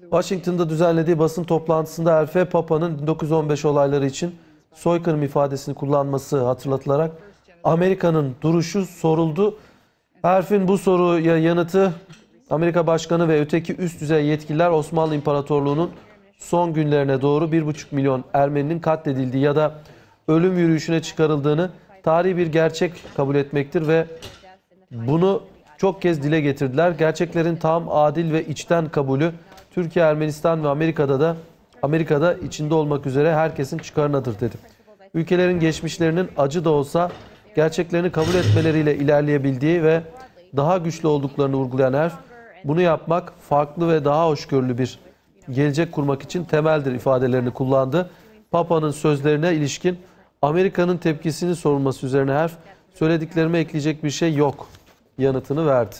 Washington'da düzenlediği basın toplantısında Elfe Papa'nın 1915 olayları için soykırım ifadesini kullanması hatırlatılarak Amerika'nın duruşu soruldu. Elf'in bu soruya yanıtı Amerika Başkanı ve öteki üst düzey yetkililer Osmanlı İmparatorluğu'nun son günlerine doğru 1,5 milyon Ermeninin katledildiği ya da ölüm yürüyüşüne çıkarıldığını tarihi bir gerçek kabul etmektir ve bunu çok kez dile getirdiler. Gerçeklerin tam, adil ve içten kabulü Türkiye, Ermenistan ve Amerika'da da Amerika'da içinde olmak üzere herkesin çıkarınadır dedi. Ülkelerin geçmişlerinin acı da olsa gerçeklerini kabul etmeleriyle ilerleyebildiği ve daha güçlü olduklarını vurgulayan Erf, bunu yapmak farklı ve daha hoşgörülü bir gelecek kurmak için temeldir ifadelerini kullandı. Papa'nın sözlerine ilişkin Amerika'nın tepkisini sorulması üzerine Erf, söylediklerime ekleyecek bir şey yok yanıtını verdi.